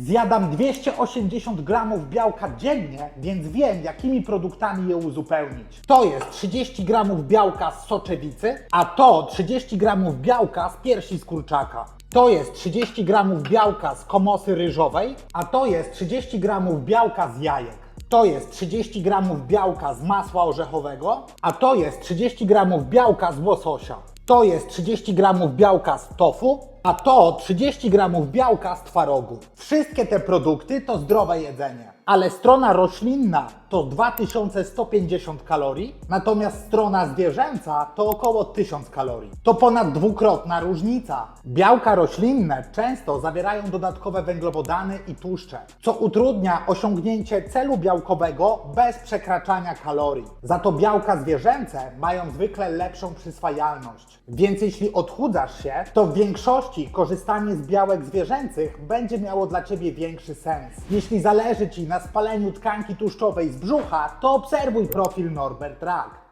Zjadam 280 gramów białka dziennie, więc wiem, jakimi produktami je uzupełnić. To jest 30 gramów białka z soczewicy, a to 30 gramów białka z piersi z kurczaka. To jest 30 gramów białka z komosy ryżowej, a to jest 30 gramów białka z jajek. To jest 30 gramów białka z masła orzechowego, a to jest 30 gramów białka z łososia. To jest 30 gramów białka z tofu, a to 30 gramów białka z twarogu. Wszystkie te produkty to zdrowe jedzenie, ale strona roślinna to 2150 kalorii, natomiast strona zwierzęca to około 1000 kalorii. To ponad dwukrotna różnica. Białka roślinne często zawierają dodatkowe węglowodany i tłuszcze, co utrudnia osiągnięcie celu białkowego bez przekraczania kalorii. Za to białka zwierzęce mają zwykle lepszą przyswajalność. Więc jeśli odchudzasz się, to w większości korzystanie z białek zwierzęcych będzie miało dla Ciebie większy sens. Jeśli zależy Ci na spaleniu tkanki tłuszczowej z brzucha, to obserwuj profil Norbert Rak.